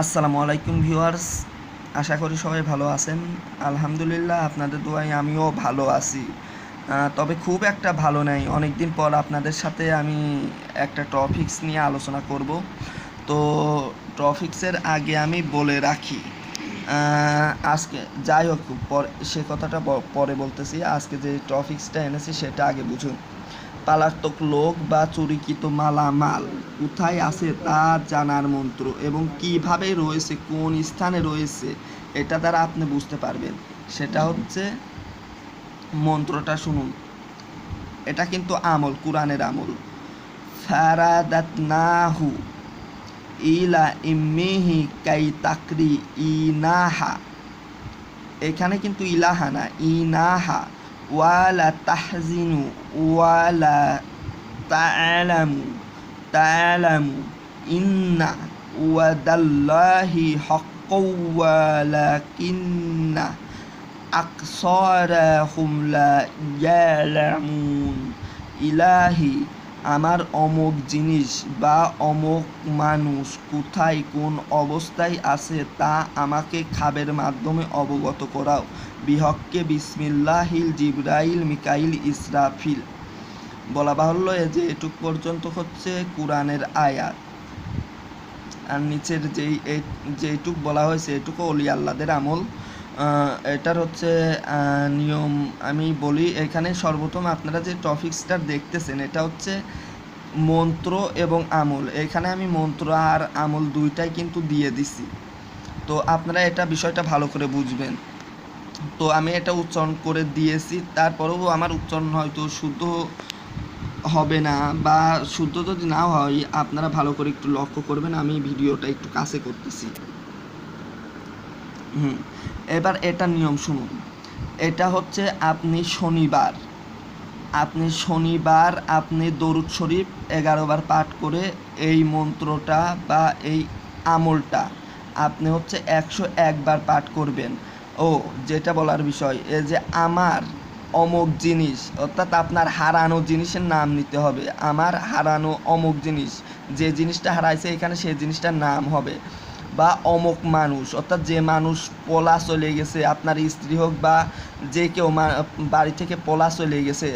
আসসালামু আলাইকুম ভিউয়ার্স, আশা করি সবাই ভালো আছেন। আলহামদুলিল্লাহ, আপনাদের দোয়ায় আমিও ভালো আছি। তবে খুব একটা ভালো নেই। অনেক দিন পর আপনাদের সাথে আমি একটা টপিকস নিয়ে আলোচনা করব। তো টপিক্সের আগে আমি বলে রাখি আজকে যাই হোক, পর, সে কথাটা পরে বলতেছি। আজকে যে টপিক্সটা এনেছি, সেটা আগে বুঝুন। পালাত্মক লোক বা চুরিকৃত মালামাল কোথায় আছে তা জানার মন্ত্র এবং কীভাবে রয়েছে, কোন স্থানে রয়েছে, এটা দ্বারা আপনি বুঝতে পারবেন। সেটা হচ্ছে মন্ত্রটা শুনুন। এটা কিন্তু আমল, কোরআনের আমল। ফারাদাতনাহু ইলা ইম্মিহি কাই তাকরি ইনাহা। এখানে কিন্তু ইলাহা না, ইনাহা। ওয়ালা তাহজিনু, ওয়ালা তা'লামু তা'লামু ইন্না ওয়াদাল্লাহি হাক্কাও ওয়ালাকিন্না আকসারাহুম লা ইয়ালামুন। ইলাহি, আমার অমুক জিনিস বা অমুক মানুষ কোথায় কোন অবস্থায় আছে তা আমাকে খাবের মাধ্যমে অবগত করাও। বিহককে বিসমিল্লাহিল জিব্রাইল মিকাইল ইসরাফিল বলা বাহুল্য যে এটুক পর্যন্ত হচ্ছে কোরআনের আয়াত। আর নিচের যেই এই যেটুক বলা হয়েছে এটুকু অলি আল্লাদের আমল। এটার হচ্ছে নিয়ম আমি বলি, এখানে সর্বপ্রথম আপনারা যে টপিক্সটা দেখতেছেন, এটা হচ্ছে মন্ত্র এবং আমল। এখানে আমি মন্ত্র আর আমল দুইটাই কিন্তু দিয়ে দিছি। তো আপনারা এটা বিষয়টা ভালো করে বুঝবেন। তো আমি এটা উচ্চারণ করে দিয়েছি, তারপরেও আমার উচ্চারণ হয়তো শুদ্ধ হবে না বা শুদ্ধ যদি না হয়, আপনারা ভালো করে একটু লক্ষ্য করবেন, আমি ভিডিওটা একটু কাছে করতেছি। হুম, এবার এটা নিয়ম শুনুন। এটা হচ্ছে আপনি শনিবার। আপনি শনিবার, আপনি দরুদ শরীফ এগারো বার পাঠ করে এই মন্ত্রটা বা এই আমলটা আপনি হচ্ছে একশো একবার পাঠ করবেন। ও, যেটা বলার বিষয়, এ যে আমার অমুক জিনিস, অর্থাৎ আপনার হারানো জিনিসের নাম নিতে হবে। আমার হারানো অমুক জিনিস, যে জিনিসটা হারাইছে, এখানে সেই জিনিসটার নাম হবে। বা অমুক মানুষ, অর্থাৎ যে মানুষ পলা চলে গেছে, আপনার স্ত্রী হোক বা যে কেউ বাড়ি থেকে পলা চলে গেছে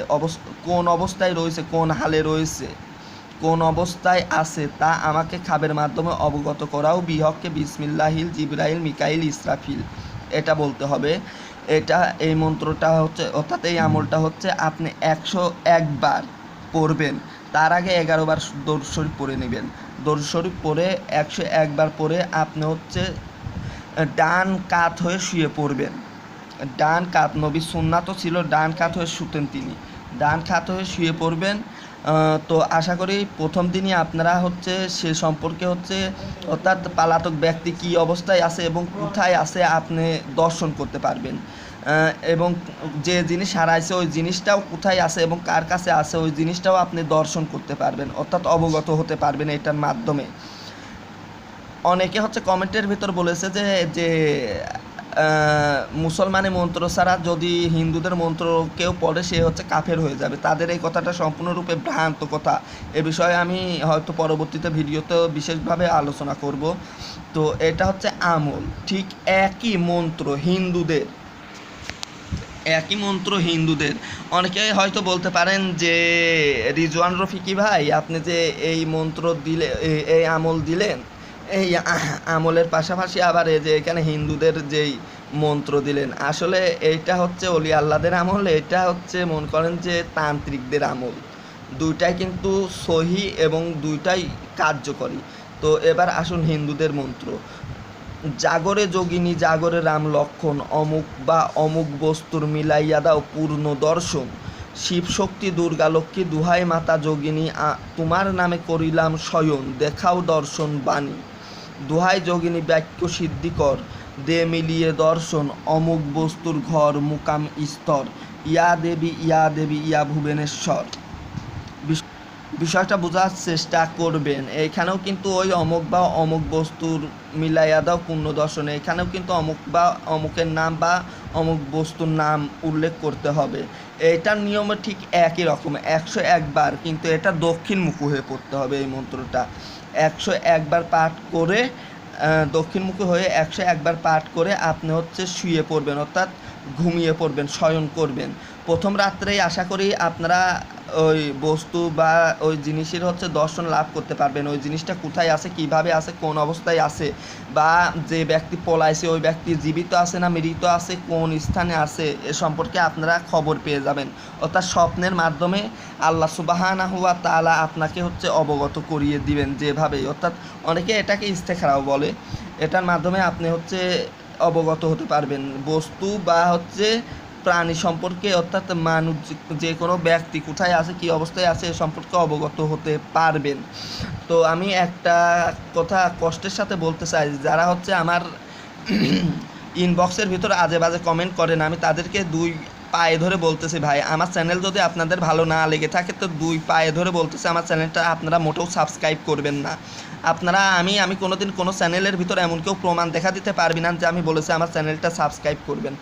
কোন অবস্থায় রয়েছে, কোন হালে রয়েছে, কোন অবস্থায় আছে, তা আমাকে খাবের মাধ্যমে অবগত করাও। বিহককে বিসমিল্লাহিল জিব্রাইল মিকাইল ইসরাফিল। এটা বলতে হবে। এটা, এই মন্ত্রটা হচ্ছে, অর্থাৎ এই আমলটা হচ্ছে আপনি একশো একবার পড়বেন। তার আগে এগারোবার বার দরুদ শরীফ পড়ে নেবেন। দৌড় শরীফ পড়ে, একশো একবার পরে আপনি হচ্ছে, ডান কাত হয়ে শুয়ে পড়বেন। ডান কাত, নবী সুন্না তো ছিল, ডান কাত হয়ে শুতেন তিনি। ডান কাত হয়ে শুয়ে পড়বেন। তো আশা করি প্রথম দিনই আপনারা হচ্ছে সে সম্পর্কে হচ্ছে অর্থাৎ পালাতক ব্যক্তি কী অবস্থায় আছে এবং কোথায় আছে আপনি দর্শন করতে পারবেন। এবং যে জিনিস হারাইছে ওই জিনিসটাও কোথায় আছে এবং কার কাছে আছে ওই জিনিসটাও আপনি দর্শন করতে পারবেন, অর্থাৎ অবগত হতে পারবেন এটার মাধ্যমে। অনেকে হচ্ছে কমেন্টের ভিতর বলেছে যে যে মুসলমানের মন্ত্র ছাড়া যদি হিন্দুদের মন্ত্র কেউ পড়ে, সে হচ্ছে কাফের হয়ে যাবে। তাদের এই কথাটা সম্পূর্ণরূপে ভ্রান্ত কথা। এ বিষয়ে আমি হয়তো পরবর্তীতে ভিডিওতে বিশেষভাবে আলোচনা করব। তো এটা হচ্ছে আমল। ঠিক একই মন্ত্র হিন্দুদের। একই মন্ত্র হিন্দুদের। অনেকে হয়তো বলতে পারেন যে, রিজওয়ান রফিকি ভাই, আপনি যে এই মন্ত্র দিলে এই আমল দিলেন এই আমলের পাশাপাশি আবার এই যে এখানে হিন্দুদের যেই মন্ত্র দিলেন, আসলে এইটা হচ্ছে অলি আল্লাদের আমল, এটা হচ্ছে মনে করেন যে তান্ত্রিকদের আমল। দুইটাই কিন্তু সহি এবং দুইটাই কার্যকরী। তো এবার আসুন হিন্দুদের মন্ত্র। জাগরে যোগিনী, জাগরে রাম লক্ষণ, অমুক বা অমুক বস্তুর মিলাইয়া দাও পূর্ণ দর্শন। শিবশক্তি, দুর্গা লক্ষ্মী, দুহাই মাতা যোগিনী তোমার নামে করিলাম শয়ন, দেখাও দর্শন বাণী। দুহাই যোগিনী বাক্য সিদ্ধিকর দে মিলিয়ে দর্শন, অমুক বস্তুর ঘর, মুকাম স্তর। ইয়া দেবী ইয়া দেবী, ইয়া ভুবনেশ্বর। বিষ- বিষয়টা বোঝার চেষ্টা করবেন। এখানেও কিন্তু ওই অমুক বা অমুক বস্তুর মিলাইয়া দাও পূর্ণ দর্শনে। এখানেও কিন্তু অমুক বা অমুকের নাম বা অমুক বস্তুর নাম উল্লেখ করতে হবে। এটার নিয়মে ঠিক একই রকম, একশো একবার। কিন্তু এটা দক্ষিণমুখী হয়ে পড়তে হবে এই মন্ত্রটা। একশো একবার পাঠ করে দক্ষিণমুখী হয়ে একশো একবার পাঠ করে আপনি হচ্ছে শুয়ে পড়বেন, অর্থাৎ ঘুমিয়ে পড়বেন, শয়ন করবেন। প্রথম রাত্রেই আশা করি আপনারা ওই বস্তু বা ওই জিনিসের হচ্ছে দর্শন লাভ করতে পারবেন। ওই জিনিসটা কোথায় আছে, কীভাবে আছে, কোন অবস্থায় আছে বা যে ব্যক্তি পলাইছে, ওই ব্যক্তি জীবিত আছে না মৃত আছে, কোন স্থানে আছে, এ সম্পর্কে আপনারা খবর পেয়ে যাবেন। অর্থাৎ স্বপ্নের মাধ্যমে আল্লাহ সুবাহানা হুয়া তালা আপনাকে হচ্ছে অবগত করিয়ে দিবেন যেভাবে অর্থাৎ অনেকে এটাকে ইস্তেখারাও বলে। এটার মাধ্যমে আপনি হচ্ছে অবগত হতে পারবেন। বস্তু বা হচ্ছে প্রাণী সম্পর্কে, অর্থাৎ মানুষ যে- কোনো ব্যক্তি কোথায় আছে, কি অবস্থায় আছে, এ সম্পর্কে অবগত হতে পারবেন। তো আমি একটা কথা কষ্টের সাথে বলতে চাই, যারা হচ্ছে আমার ইনবক্সের ভিতর আজে বাজে কমেন্ট করেন, আমি তাদেরকে দুই পায়ে ধরে বলতেছি, ভাই, আমার চ্যানেল যদি আপনাদের ভালো না লেগে থাকে তো দুই পায়ে ধরে বলতেছি, আমার চ্যানেলটা আপনারা মোটেও সাবস্ক্রাইব করবেন না। আপনারা, আমি আমি কোনোদিন কোনো চ্যানেলের ভিতরে এমন কেউ প্রমাণ দেখা দিতে পারবি না যে আমি বলেছি আমার চ্যানেলটা সাবস্ক্রাইব করবেন।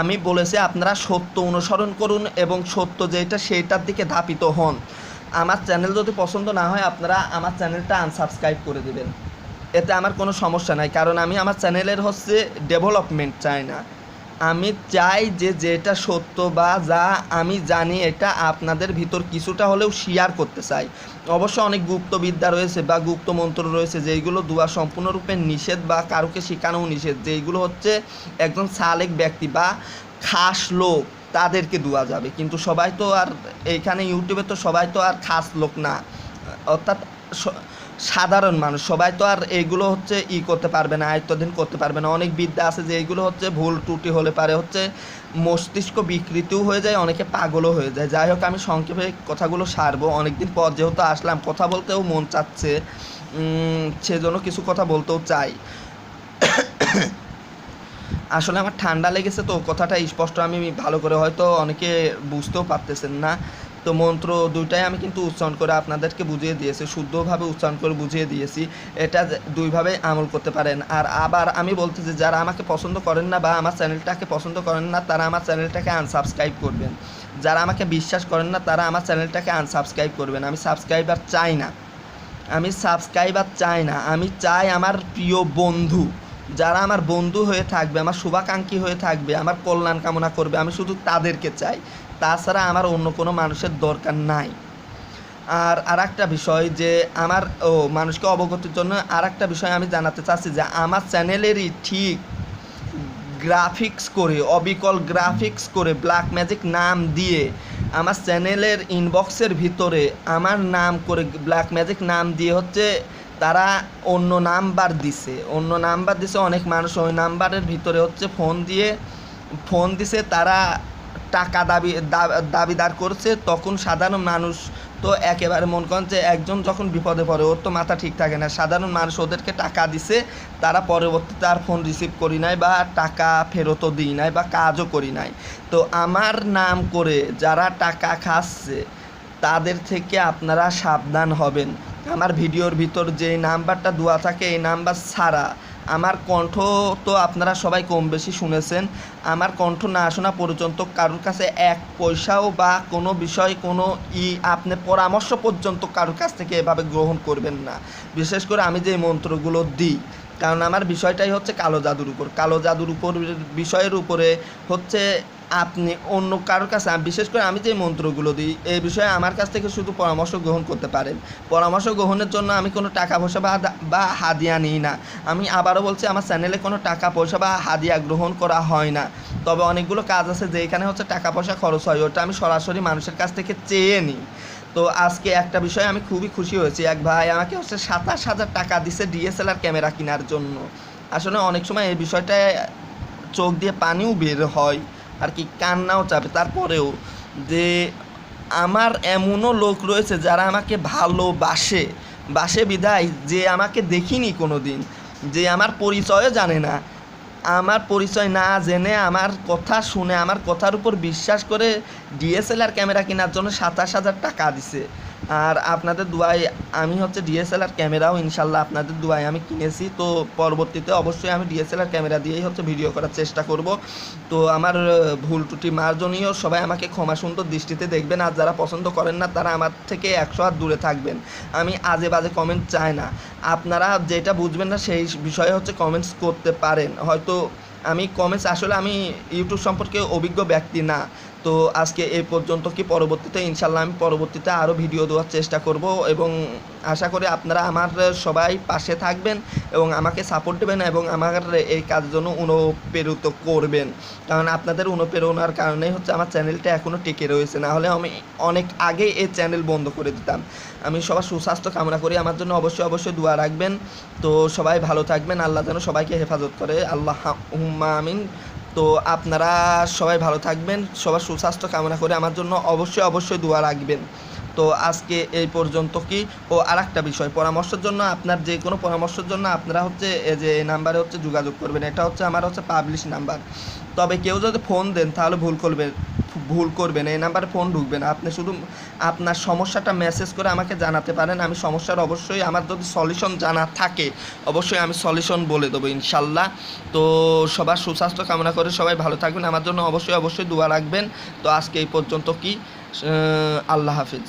আমি বলেছি আপনারা সত্য অনুসরণ করুন এবং সত্য যেটা সেইটার দিকে ধাপিত হন। আমার চ্যানেল যদি পছন্দ না হয়, আপনারা আমার চ্যানেলটা আনসাবস্ক্রাইব করে দেবেন। এতে আমার কোনো সমস্যা নাই, কারণ আমি আমার চ্যানেলের হচ্ছে ডেভেলপমেন্ট চাই না। আমি চাই যে যেটা সত্য বা যা আমি জানি এটা আপনাদের ভিতর কিছুটা হলেও শেয়ার করতে চাই। অবশ্য অনেক গুপ্তবিদ্যা রয়েছে বা গুপ্ত মন্ত্র রয়েছে যেইগুলো দুয়া সম্পূর্ণরূপে নিষেধ বা কারোকে শেখানোও নিষেধ। যেইগুলো হচ্ছে একজন সালেক ব্যক্তি বা খাস লোক, তাদেরকে দেওয়া যাবে। কিন্তু সবাই তো আর এইখানে ইউটিউবে তো সবাই তো আর খাস লোক না। অর্থাৎ সাধারণ মানুষ। সবাই তো আর এইগুলো হচ্ছে ই করতে পারবে না আয়ত্তাধীন করতে পারবে না। অনেক বিদ্যা আছে যে এইগুলো হচ্ছে ভুল ত্রুটি হলে পারে হচ্ছে মস্তিষ্ক বিকৃতিও হয়ে যায়, অনেকে পাগলও হয়ে যায়। যাই হোক, আমি সংক্ষেপে কথাগুলো সারবো। অনেকদিন পর যেহেতু আসলাম, কথা বলতেও মন চাচ্ছে সেজন্য কিছু কথা বলতেও চাই। আসলে আমার ঠান্ডা লেগেছে তো, কথাটা স্পষ্ট আমি ভালো করে হয়তো অনেকে বুঝতেও পারতেছেন না। তো মন্ত্র দুইটাই আমি কিন্তু উচ্চারণ করে আপনাদেরকে বুঝিয়ে দিয়েছি, শুদ্ধভাবে উচ্চারণ করে বুঝিয়ে দিয়েছি। এটা দুইভাবে আমল করতে পারেন। আর আবার আমি বলতেছি, যারা আমাকে পছন্দ করেন না বা আমার চ্যানেলটাকে পছন্দ করেন না, তারা আমার চ্যানেলটাকে আনসাবস্ক্রাইব করবেন। যারা আমাকে বিশ্বাস করেন না, তারা আমার চ্যানেলটাকে আনসাবস্ক্রাইব করবেন। আমি সাবস্ক্রাইবার চাই না। আমি সাবস্ক্রাইবার চাই না। আমি চাই আমার প্রিয় বন্ধু। যারা আমার বন্ধু হয়ে থাকবে, আমার শুভাকাঙ্ক্ষী হয়ে থাকবে, আমার কল্যাণ কামনা করবে, আমি শুধু তাদেরকে চাই। তাছাড়া আমার অন্য কোনো মানুষের দরকার নাই। আর আর একটা বিষয় যে আমার, ও, মানুষকে অবগতির জন্য আর একটা বিষয় আমি জানাতে চাচ্ছি যে আমার চ্যানেলেরই ঠিক গ্রাফিক্স করে, অবিকল গ্রাফিক্স করে ব্ল্যাক ম্যাজিক নাম দিয়ে আমার চ্যানেলের ইনবক্সের ভিতরে আমার নাম করে ব্ল্যাক ম্যাজিক নাম দিয়ে হচ্ছে তারা অন্য নাম্বার দিছে। অন্য নাম্বার দিছে, অনেক মানুষ ওই নাম্বারের ভিতরে হচ্ছে ফোন দিয়ে, ফোন দিছে তারা টাকা দাবি দাবিদার করছে, তখন সাধারণ মানুষ তো একেবারে মন করেন যে একজন যখন বিপদে পড়ে, ওর তো মাথা ঠিক থাকে না। সাধারণ মানুষ ওদেরকে টাকা দিছে, তারা পরবর্তীতে আর ফোন রিসিভ করি নাই বা টাকা ফেরতও দিই নাই বা কাজও করি নাই। তো আমার নাম করে যারা টাকা খাচ্ছে, তাদের থেকে আপনারা সাবধান হবেন। আমার ভিডিওর ভিতর যে নাম্বারটা দেওয়া থাকে, এই নাম্বার ছাড়া আমার কণ্ঠ তো আপনারা সবাই কম বেশি শুনেছেন। আমার কণ্ঠ না শোনা পর্যন্ত কারোর কাছে এক পয়সাও বা কোনো বিষয়, কোনো ই আপনি পরামর্শ পর্যন্ত কারোর কাছ থেকে এভাবে গ্রহণ করবেন না। বিশেষ করে আমি যে মন্ত্রগুলো দিই, কারণ আমার বিষয়টাই হচ্ছে কালো জাদুর উপর। কালো জাদুর উপর, বিষয়ের উপরে হচ্ছে আপনি অন্য কারোর কাছে বিশেষ করে আমি যে মন্ত্রগুলো দিই এই বিষয়ে আমার কাছ থেকে শুধু পরামর্শ গ্রহণ করতে পারেন। পরামর্শ গ্রহণের জন্য আমি কোনো টাকা পয়সা বা বা হাদিয়া নিই না। আমি আবারও বলছি, আমার চ্যানেলে কোনো টাকা পয়সা বা হাদিয়া গ্রহণ করা হয় না। তবে অনেকগুলো কাজ আছে যেখানে হচ্ছে টাকা পয়সা খরচ হয়, ওটা আমি সরাসরি মানুষের কাছ থেকে চেয়ে নিই। তো আজকে একটা বিষয়ে আমি খুবই খুশি হয়েছি। এক ভাই আমাকে হচ্ছে সাতাশ হাজার টাকা দিছে ডিএসএলআর ক্যামেরা কেনার জন্য। আসলে অনেক সময় এই বিষয়টায় চোখ দিয়ে পানিও বের হয়। আর কি কান্নাও চাপে। তারপরেও যে আমার এমনও লোক রয়েছে যারা আমাকে ভালোবাসে। বাসে বিদায় যে আমাকে দেখিনি কোনো দিন যে আমার পরিচয়ও জানে না। আমার পরিচয় না জেনে, আমার কথা শুনে, আমার কথার উপর বিশ্বাস করে ডিএসএলআর ক্যামেরা কেনার জন্য সাতাশ হাজার টাকা দিছে। আর আপনাদের দুয়ায় আমি হচ্ছে ডিএসএলআর ক্যামেরাও ইনশাল্লাহ আপনাদের দুয়ায় আমি কিনেছি। তো পরবর্তীতে অবশ্যই আমি ডিএসএলআর ক্যামেরা দিয়েই হচ্ছে ভিডিও করার চেষ্টা করব। তো আমার ভুল ত্রুটি মার্জনীয়, সবাই আমাকে ক্ষমা সুন্দর দৃষ্টিতে দেখবেন। আর যারা পছন্দ করেন না, তারা আমার থেকে একশো হাত দূরে থাকবেন। আমি আজে বাজে কমেন্ট চাই না। আপনারা যেটা বুঝবেন না, সেই বিষয়ে হচ্ছে কমেন্টস করতে পারেন। হয়তো আমি কমেন্টস আসলে আমি ইউটিউব সম্পর্কে অভিজ্ঞ ব্যক্তি না। তো আজকে এই পর্যন্ত কি পরবর্তীতে? ইনশাল্লাহ আমি পরবর্তীতে আরও ভিডিও দেওয়ার চেষ্টা করব এবং আশা করি আপনারা আমার সবাই পাশে থাকবেন এবং আমাকে সাপোর্ট দেবেন এবং আমার এই কাজের জন্য অনুপ্রেরিত করবেন। কারণ আপনাদের অনুপ্রেরণার কারণেই হচ্ছে আমার চ্যানেলটা এখনও টিকে রয়েছে। না হলে আমি অনেক আগেই এই চ্যানেল বন্ধ করে দিতাম। আমি সবার সুস্বাস্থ্য কামনা করি। আমার জন্য অবশ্যই অবশ্যই দোয়া রাখবেন। তো সবাই ভালো থাকবেন। আল্লাহ যেন সবাইকে হেফাজত করে। আল্লাহ হুম্মা আমিন। তো আপনারা সবাই ভালো থাকবেন, সবার সুস্বাস্থ্য কামনা করে আমার জন্য অবশ্যই অবশ্যই দোয়া রাখবেন। তো আজকে এই পর্যন্ত কি? ও আর একটা বিষয়, পরামর্শের জন্য আপনার যে কোনো পরামর্শের জন্য আপনারা হচ্ছে এই যে এই নাম্বারে হচ্ছে যোগাযোগ করবেন, এটা হচ্ছে আমার হচ্ছে পাবলিশ নাম্বার তবে কেউ যদি ফোন দেন তাহলে ভুল করবেন ভুল করবেন, এই নাম্বারে ফোন ঢুকবে না। আপনি শুধু আপনার সমস্যাটা মেসেজ করে আমাকে জানাতে পারেন, আমি সমস্যার অবশ্যই আমার যদি সলিউশন জানা থাকে, অবশ্যই আমি সলিউশন বলে দেবো ইনশাল্লাহ। তো সবার সুস্বাস্থ্য কামনা করে সবাই ভালো থাকবেন, আমার জন্য অবশ্যই অবশ্যই দোয়া রাখবেন। তো আজকে এই পর্যন্ত কি? আল্লাহ হাফিজ।